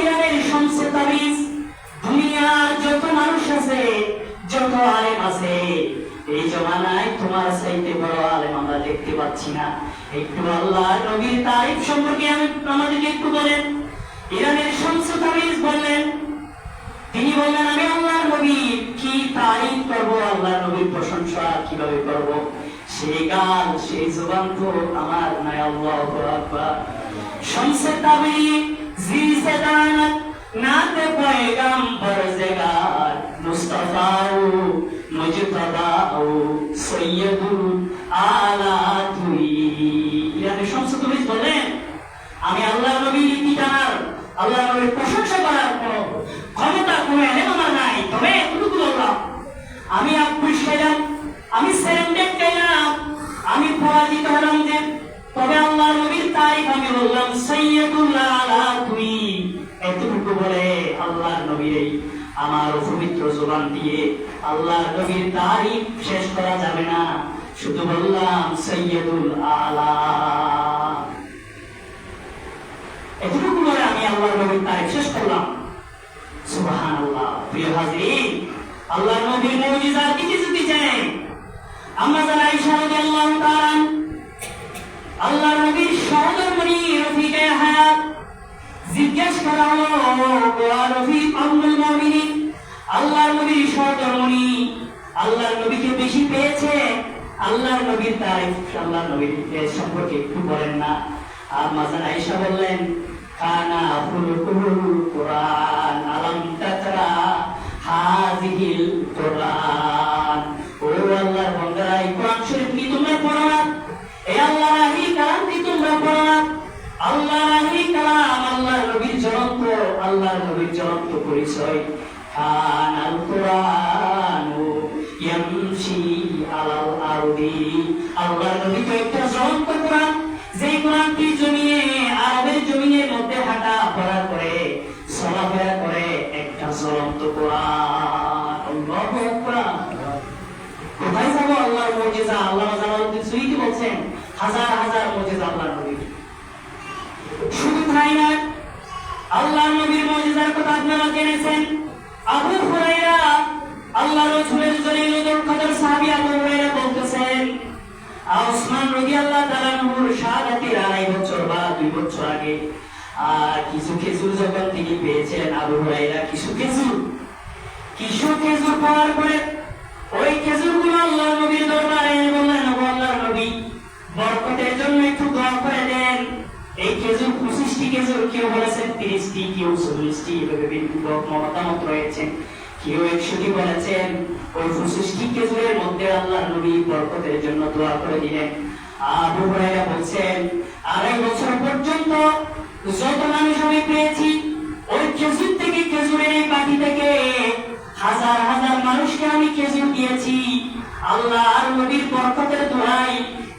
ইরানের শামসে তাবিজ দুনিয়ার যত মানুষ আছে, যত আলেম আছে, এই জমানায় তোমার চাইতে বড় আলেম আমরা দেখতে পাচ্ছি না। একটু আল্লাহ নবীর তারিফ সম্পর্কে আমি আমাদেরকে একটু বলেন। ইরানের শামসে তাবিজ বললেন। তিনি বললেন, আমি আল্লাহর নবী, কি তারিফ করব? আল্লাহর নবীর প্রশংসা কীভাবে করব? সেই গান সেই জবান আমার নাই আল্লাহ শামসে তাবি জি সে দানত নাতে পয়গম্বর জেগার মুস্তাফাও মুজতবাও সৈয়দুল আলা তুই ইয়ানি শামসে বলেন, আমি আল্লাহ নবীর নীতি জানার, আল্লাহ নবীর প্রশংসা আমার পবিত্র জবান দিয়ে আল্লাহ নবীর তারিখ শেষ করা যাবে না। শুধু বললাম, সৈয়দুল আলা। এতটুকু বলে আমি আল্লাহ নবীর তারিখ শেষ করলাম। সুবহানাল্লাহ। প্রিয় হাজিরিন আল্লাহ নবীর মুজিজা কি যদি চাই আমরা যারা আল্লাহ নবীর রফিকে হায়াত জিজ্ঞেস করা হলো আল্লাহ নবীর সহধর্মণি আল্লাহ নবীকে বেশি পেয়েছে? আল্লাহর নবীর তারিফ আল্লাহ নবীর সম্পর্কে একটু বলেন না। আর মাজান আয়েশা বললেন, কানা কুরআন আলাম কুরআন। ও আল্লাহর এই কোরআন শরীফ কি তোমরা পড়ো না? এই আল্লাহর আহি কালাম কি তোমরা পড়ো না? আল্লাহর আহি কালাম, আল্লাহর নবীর জ্বলন্ত আল্লাহর নবীর জ্বলন্ত পরিচয়। কানাল কুরআন ইয়ামশি আলাল আরদি আল্লাহর নবী তো একটা জ্বলন্ত কোরআন যেই কোরআনটি জমিয়ে আরবের জমিনের মধ্যে হাঁটা পড়া করে চলাফেরা করে, একটা জ্বলন্ত কোরআন। আল্লাহু আকবার। কোথায় যাব আল্লাহর মুজিজা আল্লাহ জালালউদ্দিন সুইটি বলছেন, হাজার হাজার মুজিজা আল্লাহর নবীর। শুধু তাই না, আল্লাহর নবীর মুজিজার কথা আপনারা জেনেছেন। আবু হুরায়রা আল্লাহ রাসূলের জলিলুল কদর সাহাবী আবু হুরায়রা বলতেছেন ওসমান রাদিয়াল্লাহু তাআলা শাহাদাতের আড়াই বছর বা দুই বছর আগে, আর কিছু খেজুর যখন তিনি পেয়েছিলেন আবু হুরায়রা, কিছু খেজুর কিছু খেজুর পাওয়ার পরে ওই খেজুরগুলো আল্লাহ নবীর দরবারে বললেন আল্লাহর নবী, বরকতের জন্য একটু দোয়া করে দেন। এই খেজুর পঁচিশটি খেজুর কেউ বলেছেন তিরিশটি, কেউ চল্লিশটি, এভাবে বিভিন্ন মতামত রয়েছে। কেউ একশোটি বলেছেন, ওই পঁচিশটি খেজুরের মধ্যে আল্লাহ নবী বরকতের জন্য দোয়া করে দিলেন। আবু হুরায়রা বলছেন, আড়াই বছর পর্যন্ত যত মানুষ আমি পেয়েছি, ওই খেজুর থেকে খেজুরের এই পাখি থেকে হাজার হাজার মানুষকে আমি খেজুর দিয়েছি। আল্লাহ আর নবীর বরকতের দোয়াই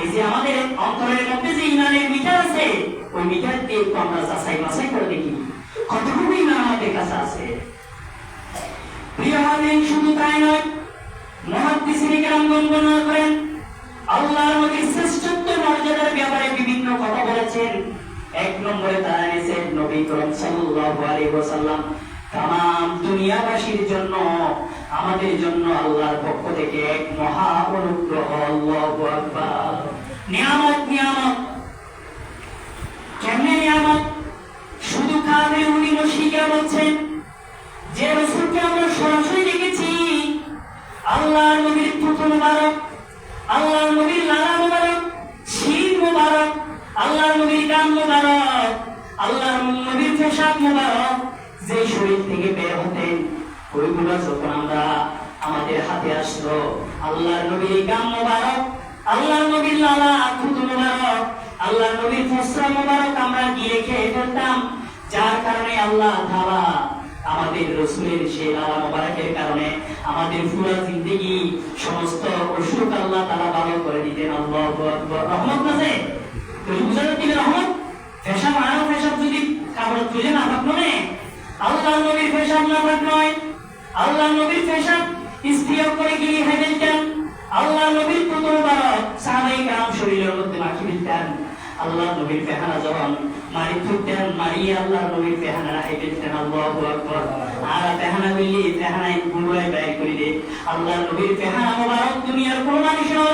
এই যে আমাদের অন্তরের মধ্যে যে ইমানের মিটার আছে, ওই মিটার দিয়ে একটু আমরা যাচাই বাছাই করে দেখি। কতটুকু ইমান আমাদের কাছে আছে? প্রিয় হাজির শুধু তাই নয়, মহাদ্দিসিনী কেরামগণ বর্ণনা করেন, আল্লাহর নবীর শ্রেষ্ঠত্ব মর্যাদার ব্যাপারে বিভিন্ন কথা বলেছেন। এক নম্বরে তারা এনেছেন নবী করম সাল্লাল্লাহু আলাইহি ওয়াসাল্লাম তাম দুনিয়াবাসীর জন্য আমাদের জন্য আল্লাহর পক্ষ থেকে এক মহা অনুগ্রহ নিয়ামত নিয়ামত। কেমনে নিয়ামত? শুধু কাঁধে উনি বলছেন যে রসুলকে আমরা সরাসরি দেখেছি, আল্লাহর নবীর পুত্র মুবারক, আল্লাহর নবীর লালা মুবারক, শির মুবারক, আল্লাহর নবীর গান মুবারক, আল্লাহর নবীর পোশাক যে শরীর থেকে বের হতেন। ওইগুলো যখন আমরা আমাদের হাতে আসলো, আল্লাহর নবীর গান মুবারক, আল্লাহর নবীর লালা খুদ মুবারক, আল্লাহর নবীর ফসরা মুবারক আমরা গিয়ে খেয়ে ফেলতাম। যার কারণে আল্লাহ তাআলা আমাদের রসুলের সেই লালা মোবারকের কারণে আমাদের পুরো জিন্দগি সমস্ত অসুখ আল্লাহ তাআলা ভালো করে দিতেন। আল্লাহু রহমত আছে দিলে রহমত? পেশাব আরও পেশাব যদি কাপড় তুলে না থাকল আল্লাহ নবীর পেশাব না থাক নয় আল্লাহ নবীর পেশাব স্ত্রী করে গিয়ে হেঁটেছেন আল্লাহ নবীর প্রথম বারক সাহাবাই কাম শরীরের মধ্যে মাখি দিতেন আল্লাহ নবীর পেহানা যখন মারি ফুটতেন, মারিয়ে আল্লাহ নবীর পেহানা রাখি দিতেন আল্লাহু আকবার। আর পেহানা বললি পেহানায় গুড়ায় ব্যয় করে দে আল্লাহ নবীর পেহানা মোবারক দুনিয়ার কোনো মানুষ না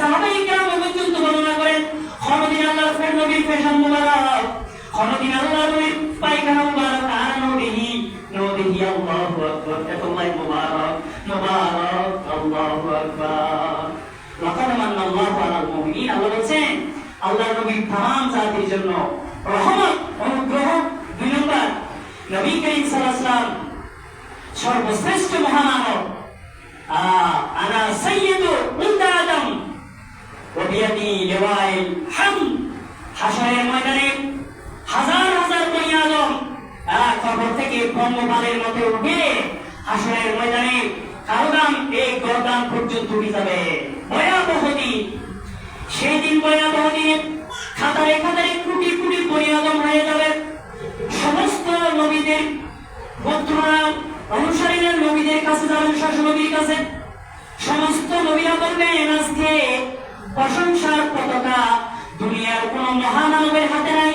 সাহাবাই কাম পর্যন্ত বর্ণনা করেন। কোনদিন আল্লাহর নবীর পেশাব মোবারক, কোনদিন আল্লাহ নবীর পায়খানা নবীহি আল্লাহু আকবার এতলাই মোবারক মোবারক আল্লাহু আকবার লাকাদ মান্না আল্লাহু আলাল মুমিনিন বলেন আল্লাহ নবীর তাম জাতির জন্য রহমত অনুগ্রহ দুই নম্বর নবী করিম সাল্লাল্লাহু সর্বশ্রেষ্ঠ মহামানব আনা সাইয়্যিদু উলদ আদম ওবিয়াদি লেওয়াইল হাম হাসরের ময়দানে হাজার হাজার বনি আদম আহ, কবর থেকে ব্রহ্মপালের মতো উঠে হাসরের ময়দানে কারোদাম এই গরদান পর্যন্ত উঠে যাবে। ভয়াবহ দিন। সেই দিন ভয়াবহ দিনে। খাতারে খাতারে কোটি কোটি বনি হয়ে যাবে। সমস্ত নবীদের গোত্ররা অনুসারীদের নবীদের কাছে যাবেন শেষ নবীর কাছে। সমস্ত নবীরা বলবেন আজকে প্রশংসার পতাকা দুনিয়ার কোন মহামানবের হাতে নাই।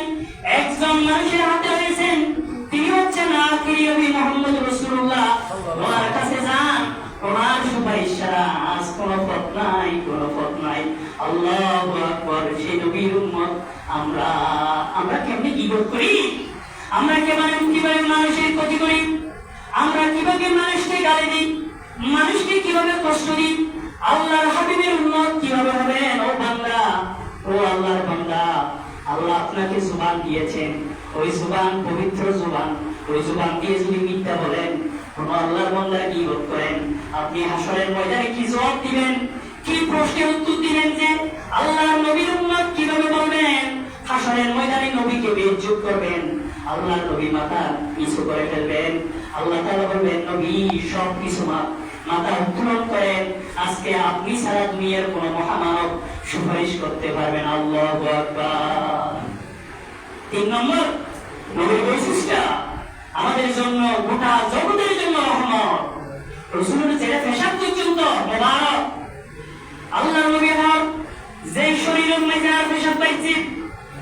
একজন মানুষের হাতে রয়েছেন। তিনি হচ্ছেন আখিরি নবী মোহাম্মদ রসুল্লাহ ওনার কাছে যান। ওনার সুপারিশ ছাড়া আজ কোন পথ নাই, কোন পথ নাই। আল্লাহ আকবর সেই নবীর উম্মত। আমরা আমরা কেমনি কি করি? আমরা কেমন কীভাবে মানুষের ক্ষতি করি? আমরা কীভাবে মানুষকে গালি দিই? মানুষকে কীভাবে কষ্ট দিই? আল্লাহর হাবিবের উন্নত কীভাবে হবেন ও বান্দা, ও আল্লাহর বান্দা, আল্লাহ আপনাকে জুবান দিয়েছেন। ওই জুবান, পবিত্র জুবান। ওই জুবান দিয়ে যদি মিথ্যা বলেন, কোন আল্লাহর বান্দার কি বোধ করেন? আপনি হাসরের ময়দানে কি জবাব দিবেন? কি প্রশ্নের উত্তর দিবেন যে আল্লাহর নবীর উন্নত কীভাবে বলবেন? হাসরের ময়দানে নবীকে বেজ্জুত করবেন। আল্লাহ নবী মাথা কিছু করে ফেলবেন। আল্লাহ তাআলা বলবেন, নবী সব কিছু মাথা উত্তোলন করেন। আজকে আপনি সারা দুনিয়ার কোন মহামানব সুপারিশ করতে পারবেন আল্লাহ আকবার। তিন নম্বর নবীর বৈশিষ্ট্য আমাদের জন্য, গোটা জগতের জন্য রহমত। রসুলের ছেলে পেশাব পর্যন্ত, মোবারক। আল্লাহ নবী হক যে শরীরের মাঝে আর পেশাব পাইছে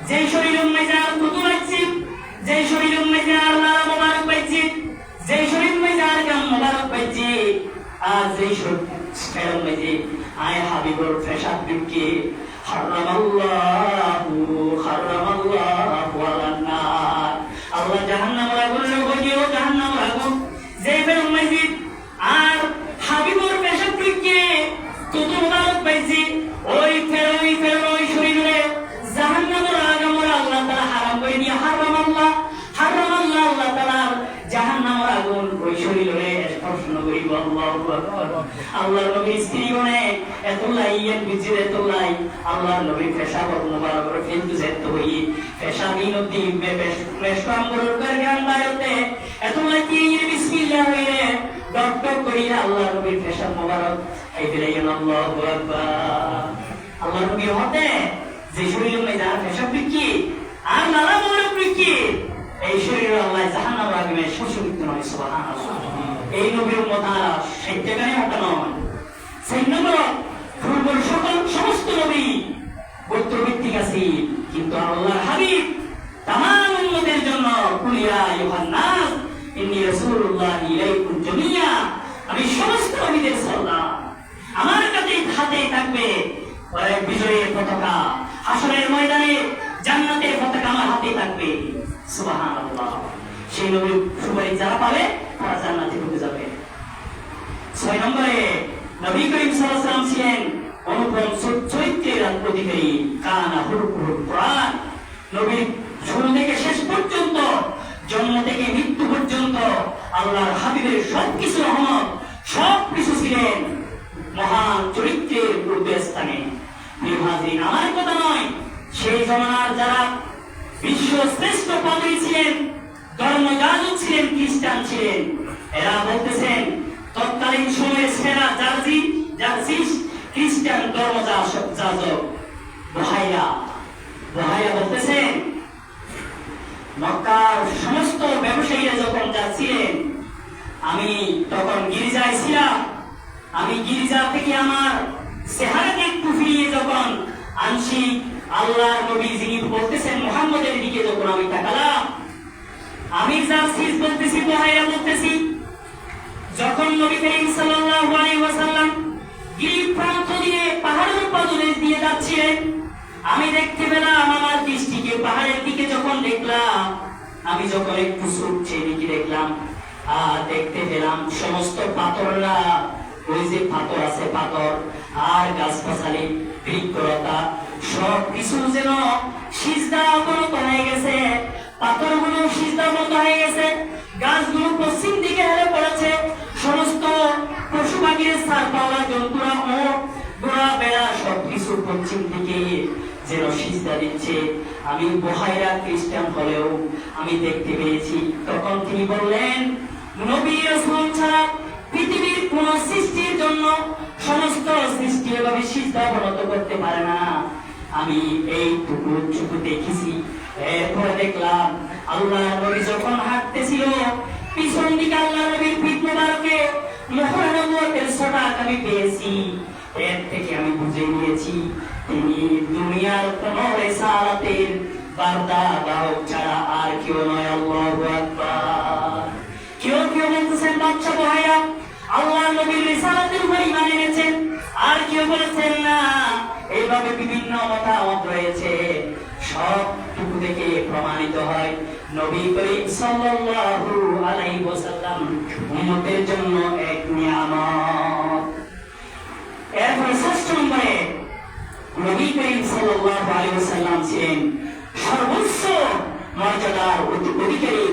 যে শরীরের মাঝে আর কুতু পাইছে যে শরীরের মাঝে আর লালা মোবারক পাইছে যে শরীর মাঝে আর কাম মোবারক পাইছে, আর যে শরীরের মাঝে আয় হাবিবর পেশাব বিকে হারাম আল্লাহু হারাম আল্লাহু আলান নার আল্লাহ জাহান্নামের আগুনের গদিও জাহান্নামের আগুন যে বেরম মাঝে আর হাবিবর পেশাব বিকে কত ওই ফের ওই ফের ওই শরীরে জাহান্নামের আগামর আল্লাহ তারা হারাম করে দিয়ে হারাম আল্লাহু আকবার আল্লাহর নবীর স্ত্রী বনে এতলাই ইয়ান বিজির এতলাই আল্লাহর নবী পেশাব মোবারক করে ফেলতে যেত হই পেশাবি নদী বেশ কাম করে গান বায়তে এতলাই কি বিসমিল্লাহ হইরে ডক্টর করি আল্লাহ নবীর পেশাব মোবারক এই বিলাইন আল্লাহু আকবার। আল্লাহ নবীর হতে যে শরীর যার পেশাব বিকি আর নানা মোবারক বিকি এই শরীর আল্লাহ জাহান্নাম রাখবে সুসুবিত নয়, সুবহানাল্লাহ। এই নবীর মতা সত্যিকারে হতে নয় সেই নম্বর পূর্বর সকল সমস্ত নবী গোত্রভিত্তিক আছে কিন্তু আল্লাহর হাবিব তামাম উম্মতের জন্য কুলিয়া ইউহান্নাস ইন্নী রাসূলুল্লাহ ইলাইকুম জামিয়া। আমি সমস্ত নবীদের সর্দার আমার কাছে হাতে থাকবে বিজয়ের পতাকা। হাসরের ময়দানে জান্নাতের পতাকা আমার হাতে থাকবে। সুবহানাল্লাহ। সেই নবীর সুপারিশ যারা পাবে তারা জান্নাতে ঢুকে যাবে। ছয় নম্বরে, নবী করিম সাল্লাল্লাহু ছিলেন অনুপম চরিত্রের অধিকারী কানা হুরুকুর কোরআন। নবীর শুরু থেকে শেষ পর্যন্ত, জন্ম থেকে মৃত্যু পর্যন্ত আল্লাহর হাবিবের সবকিছু রহমত সব কিছু ছিলেন মহান চরিত্রের প্রিয় হাজরিন, আমার কথা নয়, সেই জমানার যারা বিশ্ব শ্রেষ্ঠ পাদরী ধর্মযাজক ছিলেন, খ্রিস্টান ছিলেন। এরা বলতেছেন, তৎকালীন সময়ে সেরা জার্জি জার্জিস খ্রিস্টান ধর্মযাজক যাজক। বহাইরা বহাইরা বলতেছেন, মক্কার সমস্ত ব্যবসায়ীরা যখন যাচ্ছিলেন, আমি তখন গির্জায় ছিলাম। আমি গির্জা থেকে আমার চেহারাকে একটু ফিরিয়ে যখন আংশিক আল্লাহর নবী যিনি বলতেছেন, মোহাম্মদের দিকে যখন আমি তাকালাম আমি জার্সিস বলতেছি বহাইরা বলতেছি, যখন নবী করিম সাল্লাল্লাহু আলাইহি ওয়াসাল্লাম গিরি প্রান্ত দিয়ে পাহাড়ের পাদদেশ দিয়ে যাচ্ছিলেন, আমি দেখতে পেলাম আমার দৃষ্টিকে পাহাড়ের দিকে যখন দেখলাম, আমি যখন একটু ছুটছে দিকে দেখলাম, আর দেখতে পেলাম সমস্ত পাথররা, ওই যে পাথর আছে পাথর, আর গাছপাছালি, বৃক্ষলতা সব কিছু যেন সিজদা অবনত হয়ে গেছে। পাথরগুলো সিজদা বন্ধ হয়ে গেছে। গাছগুলো পশ্চিম দিকে হেলে পড়েছে। সমস্ত পশু পাখির সার পাওয়া জন্তুরা ও ঘোড়া বেড়া সব কিছু পশ্চিম দিকে যেন সিজদা দিচ্ছে। আমি বহাইরা খ্রিস্টান হলেও আমি দেখতে পেয়েছি। তখন তিনি বললেন, নবী রসুল ছাড়া পৃথিবীর কোন সৃষ্টির জন্য সমস্ত সৃষ্টি এভাবে সিজদা অবনত করতে পারে না। আমি এই টুকু টুকু দেখেছি। এরপরে দেখলাম আল্লাহ নবী যখন হাঁটতেছিল, পিছন দিকে আল্লাহ নবীর পিঠ মোবারকে মহানবতের সটাক আমি পেয়েছি। এর থেকে আমি বুঝে নিয়েছি তিনি দুনিয়ার কোন রেসালাতের বার্তা বাহক ছাড়া আর কেউ নয়, আল্লাহু কেউ কেউ বলতেছেন, বাচ্চা বহাইয়া আল্লাহ নবীর রিসালাতের উপর ইমান এনেছেন। আর কেউ বলেছেন, না, এইভাবে বিভিন্ন মতামত রয়েছে। সব টুকু থেকে প্রমাণিত হয়। নবী করিম সাল্লাল্লাহু আলাইহি ওয়াসাল্লাম উম্মতের জন্য এক নিয়ামত। এরপরে ষষ্ঠ নম্বরে নবী করিম সাল্লাল্লাহু আলাইহি ওয়াসাল্লাম ছিলেন সর্বোচ্চ মর্যাদার অধি- অধিকারী